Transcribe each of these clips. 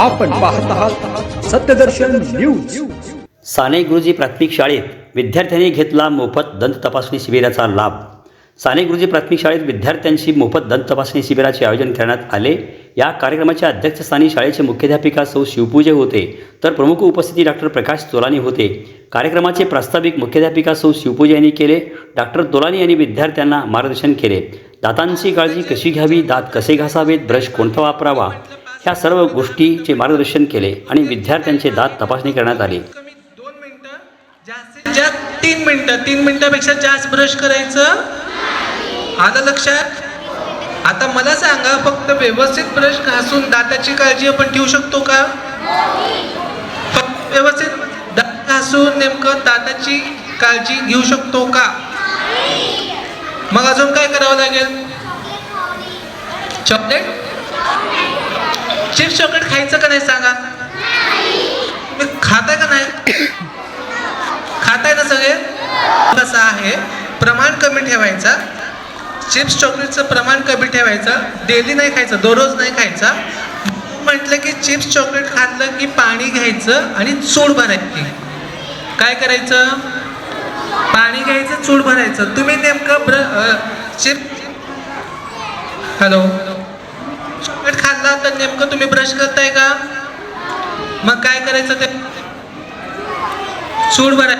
आपण पाहत आहात सत्यदर्शन न्यूज. साने गुरुजी प्राथमिक शाळेत विद्यार्थ्यांनी घेतला मोफत दंत तपासणी शिबिराचा लाभ. साने गुरुजी प्राथमिक शाळेत विद्यार्थ्यांशी मोफत दंत तपासणी शिबिराचे आयोजन करण्यात आले. या कार्यक्रमाच्या अध्यक्षस्थानी शाळेचे मुख्याध्यापिका सौ शिवपूजे होते. तर प्रमुख उपस्थिती डॉक्टर प्रकाश तोलानी होते. कार्यक्रमाचे प्रास्ताविक मुख्याध्यापिका सौ शिवपूजे यांनी केले. डॉक्टर तोलानी यांनी विद्यार्थ्यांना मार्गदर्शन केले. दातांची काळजी कशी घ्यावी? दात कसे घासावेत? ब्रश कोणता वापरावा? ह्या सर्व गोष्टीचे मार्गदर्शन केले आणि विद्यार्थ्यांचे दात तपासणी करण्यात आली. कमी दोन जास्तीत जास्त तीन मिनिटं तीन मिनिटापेक्षा जास्त ब्रश करायचं? आलं लक्षात? आता मला सांगा फक्त व्यवस्थित ब्रश घासून दाताची काळजी आपण ठेवू शकतो का? फक्त व्यवस्थित दात घासून नेमकं दाताची काळजी घेऊ शकतो का? मग अजून काय करावं लागेल? चॉकलेट? चिप्स चॉकलेट खायचं का नाही सांगा? तुम्ही खाताय का नाही? खाताय ना सगळे? कसं आहे. प्रमाण कमी ठेवायचा. चिप्स चॉकलेटचं प्रमाण कमी ठेवायचं. डेली नाही खायचं दररोज नाही खायचा. म्हटलं की चिप्स चॉकलेट खाल्लं की पाणी घ्यायचं आणि चूड भरायची. काय करायचं? पाणी घ्यायचं चूड भरायचं. तुम्ही नेमकं ब्र चिप हॅलो? चॉकलेट तर नेमकं तुम्ही ब्रश करताय का? मग काय करायचं ते? सूड भराय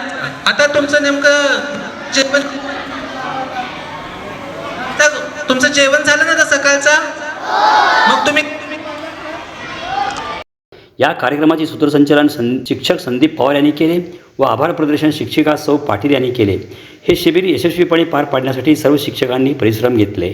आता तुमचं नेमकं जेवण तुमचं जेवण झालं ना का सकाळचा? मग तुम्ही या कार्यक्रमाचे सूत्रसंचालन सं शिक्षक संदीप पवार यांनी केले व आभार प्रदर्शन शिक्षिका सौ पाटील यांनी केले. हे शिबिर यशस्वीपणे पार पाडण्यासाठी सर्व शिक्षकांनी परिश्रम घेतले.